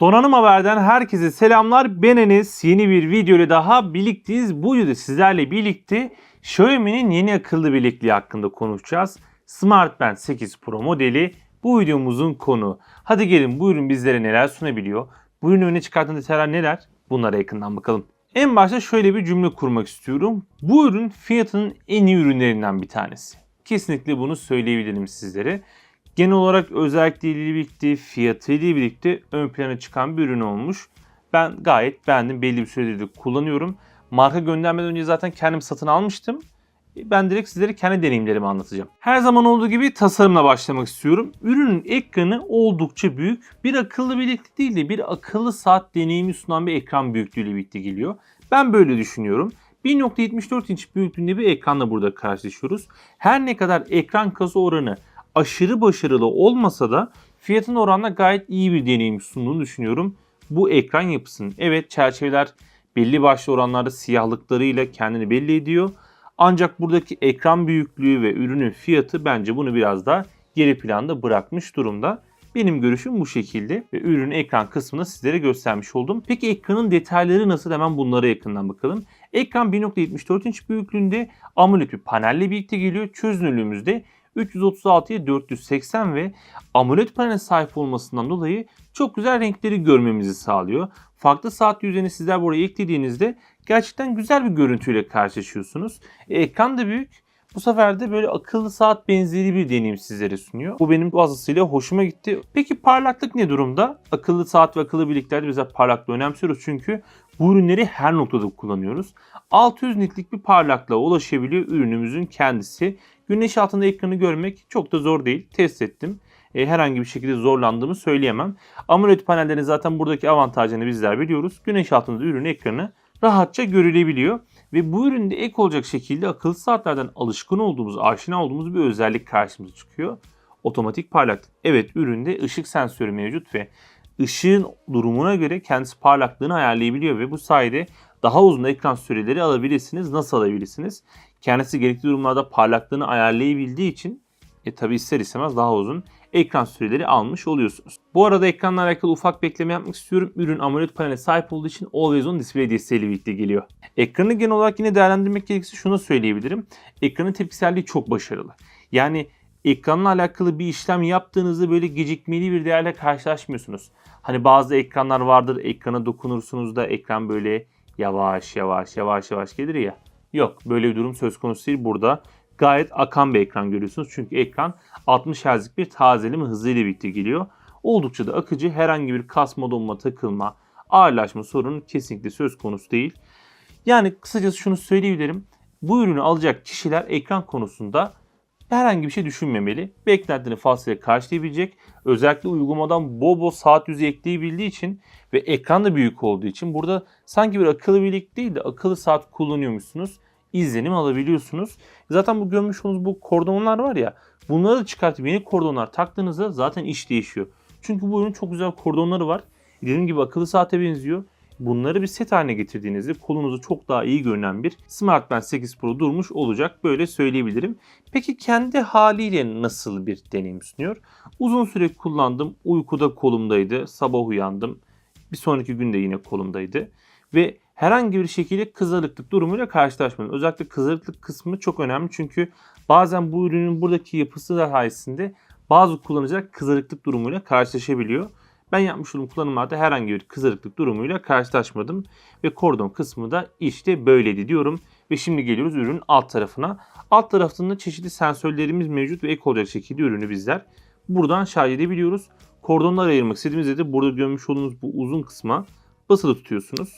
Donanım Haber'den herkese selamlar. Ben Enes. Yeni bir video ile daha birlikteyiz. Bu videoda sizlerle birlikte Xiaomi'nin yeni akıllı bilekliği hakkında konuşacağız. Smart Band 8 Pro modeli bu videomuzun konu. Hadi gelin bu ürün bizlere neler sunabiliyor? Bu ürünü öne çıkartan detaylar neler? Bunlara yakından bakalım. En başta şöyle bir cümle kurmak istiyorum. Bu ürün fiyatının en iyi ürünlerinden bir tanesi. Kesinlikle bunu söyleyebilirim sizlere genel olarak özellikleriyle birlikte, fiyatıyla birlikte ön plana çıkan bir ürün olmuş. Ben gayet beğendim. Belli bir süredir de kullanıyorum. Marka göndermeden önce zaten kendim satın almıştım. Ben direkt sizlere kendi deneyimlerimi anlatacağım. Her zaman olduğu gibi tasarımla başlamak istiyorum. Ürünün ekranı oldukça büyük. Bir akıllı bileklik değil de bir akıllı saat deneyimi sunan bir ekran büyüklüğüyle birlikte geliyor. Ben böyle düşünüyorum. 1.74 inç büyüklüğünde bir ekranla burada karşılaşıyoruz. Her ne kadar ekran kası oranı aşırı başarılı olmasa da fiyatın oranla gayet iyi bir deneyim sunduğunu düşünüyorum. Bu ekran yapısının evet çerçeveler belli başlı oranlarda siyahlıklarıyla kendini belli ediyor. Ancak buradaki ekran büyüklüğü ve ürünün fiyatı bence bunu biraz daha geri planda bırakmış durumda. Benim görüşüm bu şekilde ve ürünün ekran kısmını sizlere göstermiş oldum. Peki ekranın detayları nasıl hemen bunlara yakından bakalım. Ekran 1.74 inç büyüklüğünde AMOLED bir panelle birlikte geliyor. Çözünürlüğümüzde 336'ya 480 ve AMOLED panel sahip olmasından dolayı çok güzel renkleri görmemizi sağlıyor. Farklı saat yüzeyini sizler buraya eklediğinizde gerçekten güzel bir görüntüyle karşılaşıyorsunuz. E, ekran da büyük. Bu sefer de böyle akıllı saat benzeri bir deneyim sizlere sunuyor. Bu benim fazlasıyla hoşuma gitti. Peki parlaklık ne durumda? Akıllı saat ve akıllı bilekliklerde biz parlaklığı önemsiyoruz çünkü bu ürünleri her noktada kullanıyoruz. 600 nitlik bir parlaklığa ulaşabiliyor ürünümüzün kendisi. Güneş altında ekranı görmek çok da zor değil. Test ettim. E, herhangi bir şekilde zorlandığımı söyleyemem. AMOLED panellerin zaten buradaki avantajını bizler biliyoruz. Güneş altında ürün ekranı rahatça görülebiliyor. Ve bu üründe ek olacak şekilde akıllı saatlerden alışkın olduğumuz, aşina olduğumuz bir özellik karşımıza çıkıyor. Otomatik parlaklık. Evet üründe ışık sensörü mevcut ve ışığın durumuna göre kendisi parlaklığını ayarlayabiliyor ve bu sayede daha uzun ekran süreleri alabilirsiniz. Nasıl alabilirsiniz? Kendisi gerekli durumlarda parlaklığını ayarlayabildiği için e tabi ister istemez daha uzun ekran süreleri almış oluyorsunuz. Bu arada ekranla alakalı ufak bekleme yapmak istiyorum. Ürün AMOLED panele sahip olduğu için Always On Display desteğiyle birlikte geliyor. Ekranı genel olarak yine değerlendirmek gerekirse şunu söyleyebilirim. Ekranın tepkiselliği çok başarılı. Yani ekranla alakalı bir işlem yaptığınızda böyle gecikmeli bir değerle karşılaşmıyorsunuz. Hani bazı ekranlar vardır ekrana dokunursunuz da ekran böyle yavaş yavaş yavaş yavaş gelir ya. Yok böyle bir durum söz konusu değil burada. Gayet akan bir ekran görüyorsunuz. Çünkü ekran 60 Hz'lik bir tazeleme hızıyla birlikte geliyor. Oldukça da akıcı herhangi bir kasma donma takılma ağırlaşma sorunu kesinlikle söz konusu değil. Yani kısacası şunu söyleyebilirim. Bu ürünü alacak kişiler ekran konusunda herhangi bir şey düşünmemeli. Beklentilerini fazlasıyla karşılayabilecek. Özellikle uygulamadan bol saat yüzü ekleyebildiği için ve ekran da büyük olduğu için burada sanki bir akıllı birlik değil de akıllı saat kullanıyormuşsunuz. izlenim alabiliyorsunuz. Zaten bu görmüş olduğunuz bu kordonlar var ya bunları da çıkartıp yeni kordonlar taktığınızda zaten iş değişiyor. Çünkü bu ürünün çok güzel kordonları var. Dediğim gibi akıllı saate benziyor. Bunları bir set haline getirdiğinizde kolunuzu çok daha iyi görünen bir Smart Band 8 Pro durmuş olacak. Böyle söyleyebilirim. Peki kendi haliyle nasıl bir deneyim sunuyor? Uzun süre kullandım. Uykuda kolumdaydı. Sabah uyandım. Bir sonraki günde yine kolumdaydı. Ve herhangi bir şekilde kızarıklık durumuyla karşılaşmadım. Özellikle kızarıklık kısmı çok önemli. Çünkü bazen bu ürünün buradaki yapısı sayesinde bazı kullanıcılar kızarıklık durumuyla karşılaşabiliyor. Ben yapmış olduğum kullanımlarda herhangi bir kızarıklık durumuyla karşılaşmadım. Ve kordon kısmı da işte böyleydi diyorum. Ve şimdi geliyoruz ürünün alt tarafına. Alt tarafında çeşitli sensörlerimiz mevcut ve ek olacak şekilde ürünü bizler buradan şarj edebiliyoruz. Kordonları ayırmak istediğimizde de burada görmüş olduğunuz bu uzun kısma basılı tutuyorsunuz.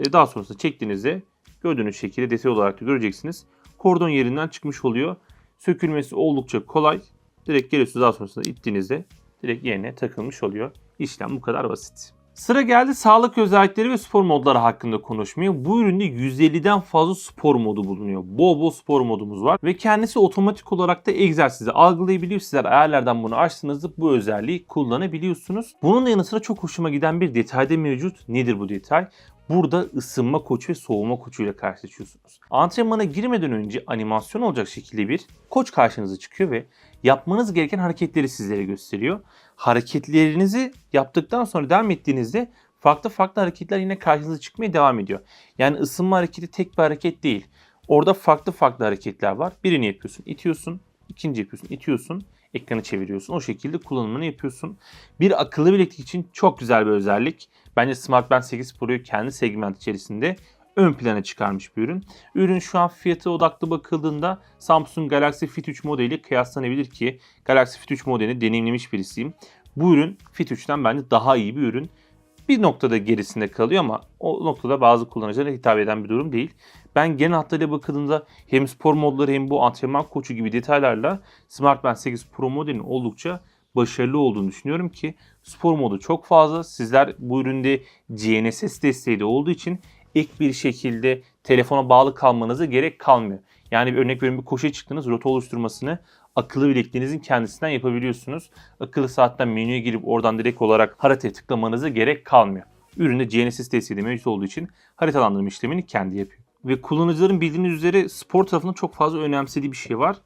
Ve daha sonrasında çektiğinizde gördüğünüz şekilde detay olarak da göreceksiniz. Kordon yerinden çıkmış oluyor. Sökülmesi oldukça kolay. Direkt geliyorsunuz daha sonrasında ittiğinizde direkt yerine takılmış oluyor. İşlem bu kadar basit. Sıra geldi sağlık özellikleri ve spor modları hakkında konuşmaya. Bu üründe 150'den fazla spor modu bulunuyor. Bol bol spor modumuz var ve kendisi otomatik olarak da egzersizi algılayabiliyor. Sizler ayarlardan bunu açtığınızda bu özelliği kullanabiliyorsunuz. Bunun yanı sıra çok hoşuma giden bir detay da mevcut. Nedir bu detay? Burada ısınma koçu ve soğuma koçuyla karşılaşıyorsunuz. Antrenmana girmeden önce animasyon olacak şekilde bir koç karşınıza çıkıyor ve yapmanız gereken hareketleri sizlere gösteriyor. hareketlerinizi yaptıktan sonra devam ettiğinizde farklı farklı hareketler yine karşınıza çıkmaya devam ediyor. Yani ısınma hareketi tek bir hareket değil. Orada farklı farklı hareketler var. Birini yapıyorsun, itiyorsun. ikinci yapıyorsun, itiyorsun. Ekranı çeviriyorsun. O şekilde kullanımını yapıyorsun. Bir akıllı bileklik için çok güzel bir özellik. Bence Smart Band 8 Pro'yu kendi segment içerisinde ön plana çıkarmış bir ürün. Ürün şu an fiyatı odaklı bakıldığında Samsung Galaxy Fit 3 modeli kıyaslanabilir ki Galaxy Fit 3 modelini deneyimlemiş birisiyim. Bu ürün Fit 3'ten bence daha iyi bir ürün. Bir noktada gerisinde kalıyor ama o noktada bazı kullanıcılara hitap eden bir durum değil. Ben genel hatlarıyla bakıldığında hem spor modları hem bu antrenman koçu gibi detaylarla Smart Band 8 Pro modelinin oldukça başarılı olduğunu düşünüyorum ki spor modu çok fazla. Sizler bu üründe GNSS desteği de olduğu için ek bir şekilde telefona bağlı kalmanıza gerek kalmıyor. Yani bir örnek veriyorum bir koşuya çıktınız rota oluşturmasını akıllı bilekliğinizin kendisinden yapabiliyorsunuz. Akıllı saatten menüye girip oradan direkt olarak haritaya tıklamanıza gerek kalmıyor. Üründe GNSS desteği de mevcut olduğu için haritalandırma işlemini kendi yapıyor. Ve kullanıcıların bildiğiniz üzere spor tarafında çok fazla önemsediği bir şey var.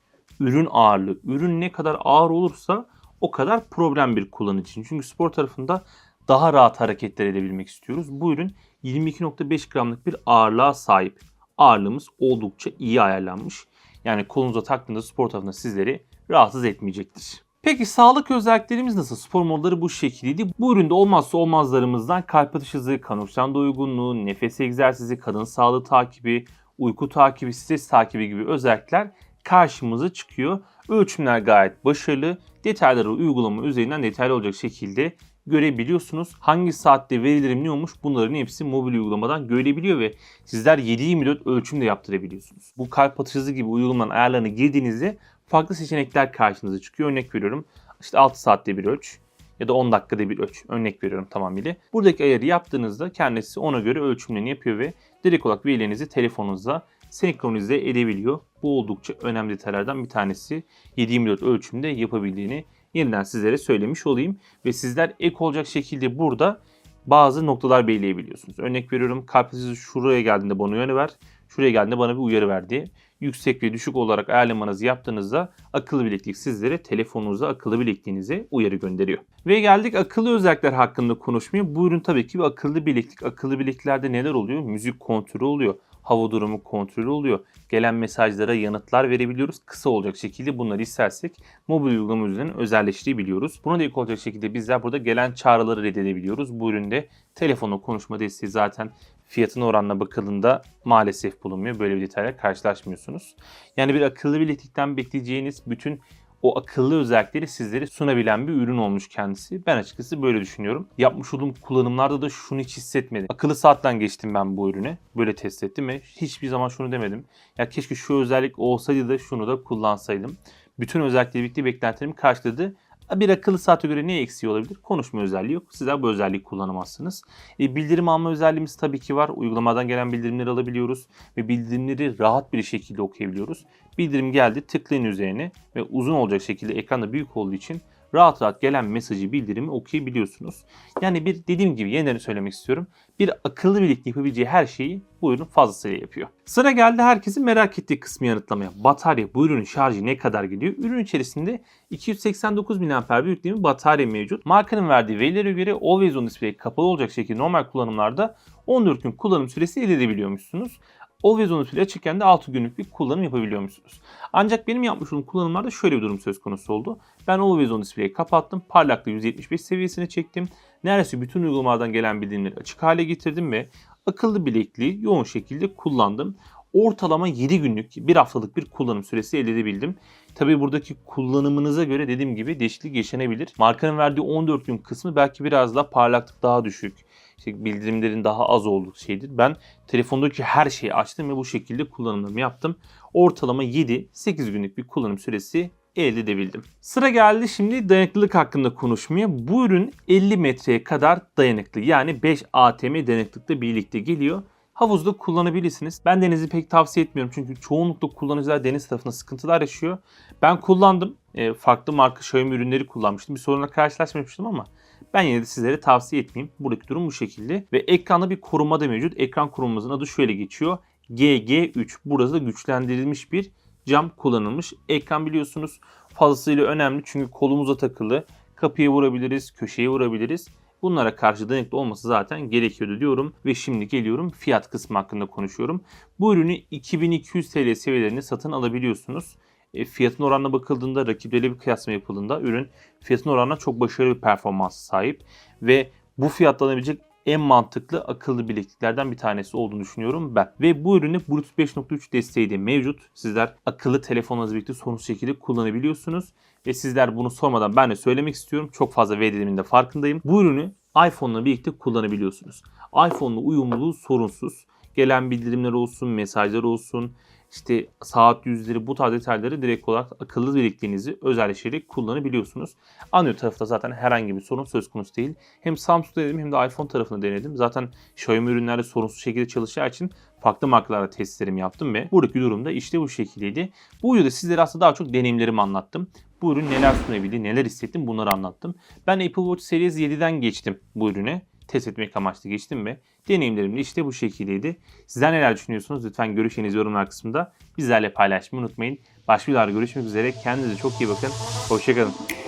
Ürün ağırlığı. Ürün ne kadar ağır olursa o kadar problem bir kullanıcı için. Çünkü spor tarafında daha rahat hareketler edebilmek istiyoruz. Bu ürün 22.5 gramlık bir ağırlığa sahip. Ağırlığımız oldukça iyi ayarlanmış. Yani kolunuza taktığınızda spor tarafında sizleri rahatsız etmeyecektir. Peki sağlık özelliklerimiz nasıl? Spor modları bu şekildeydi. Bu üründe olmazsa olmazlarımızdan kalp atış hızı, kan uçlarında uygunluğu, nefes egzersizi, kadın sağlığı takibi, uyku takibi, stres takibi gibi özellikler karşımıza çıkıyor. Ölçümler gayet başarılı. Detayları uygulama üzerinden detaylı olacak şekilde görebiliyorsunuz. Hangi saatte verilerim ne olmuş bunların hepsi mobil uygulamadan görebiliyor ve sizler 7-24 ölçüm de yaptırabiliyorsunuz. Bu kalp atış hızı gibi uygulamanın ayarlarına girdiğinizde farklı seçenekler karşınıza çıkıyor. Örnek veriyorum işte 6 saatte bir ölç ya da 10 dakikada bir ölç. Örnek veriyorum tamamıyla. Buradaki ayarı yaptığınızda kendisi ona göre ölçümlerini yapıyor ve direkt olarak verilerinizi telefonunuzda senkronize edebiliyor. Bu oldukça önemli detaylardan bir tanesi. 7-24 ölçümde yapabildiğini yeniden sizlere söylemiş olayım. Ve sizler ek olacak şekilde burada bazı noktalar belirleyebiliyorsunuz. Örnek veriyorum kalp hızı şuraya geldiğinde bana uyarı ver. Şuraya geldiğinde bana bir uyarı ver diye. Yüksek ve düşük olarak ayarlamanızı yaptığınızda akıllı bileklik sizlere telefonunuza akıllı bilekliğinize uyarı gönderiyor. Ve geldik akıllı özellikler hakkında konuşmaya. Bu ürün tabii ki bir akıllı bileklik. Akıllı bilekliklerde neler oluyor? Müzik kontrolü oluyor hava durumu kontrolü oluyor. Gelen mesajlara yanıtlar verebiliyoruz. Kısa olacak şekilde bunları istersek mobil uygulama üzerinden özelleştirebiliyoruz. Buna da ilk olacak şekilde bizler burada gelen çağrıları reddedebiliyoruz. Bu üründe telefonla konuşma desteği zaten fiyatına oranla bakıldığında maalesef bulunmuyor. Böyle bir detayla karşılaşmıyorsunuz. Yani bir akıllı bileklikten bekleyeceğiniz bütün o akıllı özellikleri sizlere sunabilen bir ürün olmuş kendisi. Ben açıkçası böyle düşünüyorum. Yapmış olduğum kullanımlarda da şunu hiç hissetmedim. Akıllı saatten geçtim ben bu ürüne. Böyle test ettim ve hiçbir zaman şunu demedim. Ya keşke şu özellik olsaydı da şunu da kullansaydım. Bütün özellikleri birlikte beklentilerimi karşıladı. Bir akıllı saate göre ne eksiği olabilir? Konuşma özelliği yok. Sizler bu özelliği kullanamazsınız. E, bildirim alma özelliğimiz tabii ki var. Uygulamadan gelen bildirimleri alabiliyoruz ve bildirimleri rahat bir şekilde okuyabiliyoruz. Bildirim geldi tıklayın üzerine ve uzun olacak şekilde ekranda büyük olduğu için rahat rahat gelen mesajı bildirimi okuyabiliyorsunuz. Yani bir dediğim gibi yeniden söylemek istiyorum. Bir akıllı birlikte yapabileceği her şeyi bu ürün fazlasıyla yapıyor. Sıra geldi herkesin merak ettiği kısmı yanıtlamaya. Batarya bu ürünün şarjı ne kadar gidiyor? Ürün içerisinde 289 mAh büyüklüğünde batarya mevcut. Markanın verdiği verilere göre Always On Display kapalı olacak şekilde normal kullanımlarda 14 gün kullanım süresi elde edebiliyormuşsunuz. Always On Display açıkken de 6 günlük bir kullanım yapabiliyor musunuz? Ancak benim yapmış olduğum kullanımlarda şöyle bir durum söz konusu oldu. Ben Always On Display'i kapattım. Parlaklığı 175 seviyesine çektim. Neredeyse bütün uygulamalardan gelen bildirimleri açık hale getirdim ve akıllı bilekliği yoğun şekilde kullandım. Ortalama 7 günlük, bir haftalık bir kullanım süresi elde edebildim. Tabii buradaki kullanımınıza göre dediğim gibi değişiklik yaşanabilir. Markanın verdiği 14 gün kısmı belki biraz daha parlaklık daha düşük işte bildirimlerin daha az olduğu şeydir. Ben telefondaki her şeyi açtım ve bu şekilde kullanımlarımı yaptım. Ortalama 7-8 günlük bir kullanım süresi elde edebildim. Sıra geldi şimdi dayanıklılık hakkında konuşmaya. Bu ürün 50 metreye kadar dayanıklı. Yani 5 ATM dayanıklılıkla birlikte geliyor. Havuzda kullanabilirsiniz. Ben denizi pek tavsiye etmiyorum çünkü çoğunlukla kullanıcılar deniz tarafında sıkıntılar yaşıyor. Ben kullandım. E, farklı marka Xiaomi ürünleri kullanmıştım. Bir sorunla karşılaşmamıştım ama ben yine de sizlere tavsiye etmeyeyim. Buradaki durum bu şekilde. Ve ekranda bir koruma da mevcut. Ekran korumamızın adı şöyle geçiyor. GG3. Burası da güçlendirilmiş bir cam kullanılmış. Ekran biliyorsunuz fazlasıyla önemli çünkü kolumuza takılı kapıya vurabiliriz, köşeye vurabiliriz. Bunlara karşı dayanıklı olması zaten gerekiyordu diyorum ve şimdi geliyorum fiyat kısmı hakkında konuşuyorum. Bu ürünü 2200 TL seviyelerinde satın alabiliyorsunuz. E, fiyatın oranına bakıldığında rakipleriyle bir kıyaslama yapıldığında ürün fiyatın oranına çok başarılı bir performans sahip ve bu fiyatla alabilecek en mantıklı akıllı bilekliklerden bir tanesi olduğunu düşünüyorum ben. Ve bu ürünü Bluetooth 5.3 desteği de mevcut. Sizler akıllı telefonlarınızla birlikte sorunsuz şekilde kullanabiliyorsunuz. Ve sizler bunu sormadan ben de söylemek istiyorum. Çok fazla V dediğimin de farkındayım. Bu ürünü iPhone'la birlikte kullanabiliyorsunuz. iPhone'la uyumluluğu sorunsuz. Gelen bildirimler olsun, mesajlar olsun, işte saat yüzleri bu tarz detayları direkt olarak akıllı bilekliğinizi özelleştirerek kullanabiliyorsunuz. Android tarafında zaten herhangi bir sorun söz konusu değil. Hem Samsung'da denedim hem de iPhone tarafında denedim. Zaten Xiaomi ürünlerde sorunsuz şekilde çalışacağı için farklı markalarda testlerimi yaptım ve buradaki durum da işte bu şekildeydi. Bu videoda sizlere aslında daha çok deneyimlerimi anlattım. Bu ürün neler sunabildi, neler hissettim bunları anlattım. Ben Apple Watch Series 7'den geçtim bu ürüne. Test etmek amaçlı geçtim ve deneyimlerim de işte bu şekildeydi. Sizler neler düşünüyorsunuz? Lütfen görüşlerinizi yorumlar kısmında bizlerle paylaşmayı unutmayın. Başka videolarda görüşmek üzere. Kendinize çok iyi bakın. Hoşçakalın.